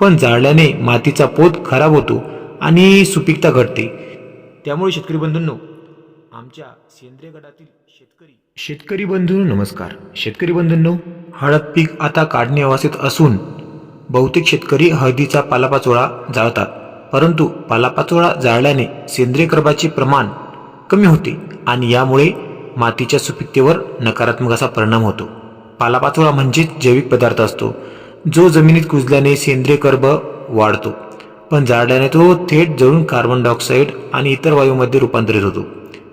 पण जाळल्याने मातीचा पोत खराब होतो आणि सुपीकता घटते. त्यामुळे शेतकरी बंधूंनो आमच्या सेंद्रिय गटातील शेतकरी शेतकरी बंधू नमस्कार. शेतकरी बंधूंनो हळद पीक आता काढणे अवस्थेत असून बहुतेक शेतकरी हळदीचा पालापाचोळा जाळतात. परंतु पालापाचोळा जाळल्याने सेंद्रिय कर्बाचे प्रमाण कमी होते आणि यामुळे मातीच्या सुपीकतेवर नकारात्मक असा परिणाम होतो. पालापाचोळा म्हणजेच जैविक पदार्थ असतो. जो जमिनीत कुजल्याने सेंद्रिय कर्ब वाढतो पण जाळल्याने तो थेट जळून कार्बन डायऑक्साईड आणि इतर वायूमध्ये रूपांतरित होतो.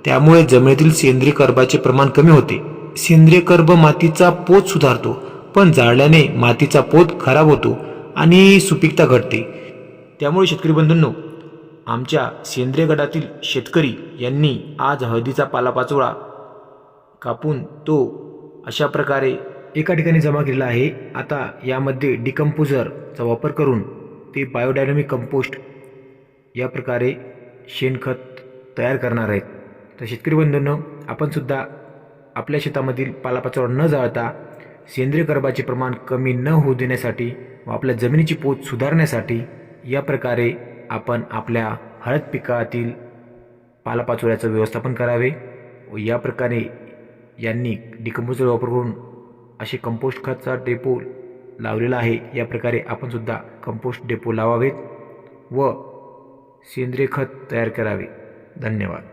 त्यामुळे जमिनीतील सेंद्रिय कर्बाचे प्रमाण कमी होते. सेंद्रिय कर्ब मातीचा पोत सुधारतो पण जाळल्याने मातीचा पोत खराब होतो आणि सुपीकता घटते. त्यामुळे शेतकरी बंधूंनो आमच्या सेंद्रिय गटातील शेतकरी यांनी आज हळदीचा पालापाचोळा कापून तो अशा प्रकारे एका ठिकाणी जमा केलेला आहे. आता यामध्ये डिकम्पोजरचा वापर करून ते बायोडायनॅमिक कंपोस्ट या प्रकारे शेणखत तयार करणार आहेत. तर शेतकरी बंधूंनो आपणसुद्धा आपल्या शेतामधील पालापाचोळा न जाळता सेंद्रिय कर्बाचे प्रमाण कमी न होऊ देण्यासाठी व आपल्या जमिनीची पोत सुधारण्यासाठी या प्रकारे आपण आपल्या हळद पिकातील पालापाचोळ्याचं व्यवस्थापन करावे व या प्रकारे यांनी डिकम्पोजर वापर करून असे कंपोस्ट खतचा डेपो लावलेला आहे. या प्रकारे आपण सुद्धा कंपोस्ट डेपो लावावेत व सेंद्रिय खत तयार करावे. धन्यवाद.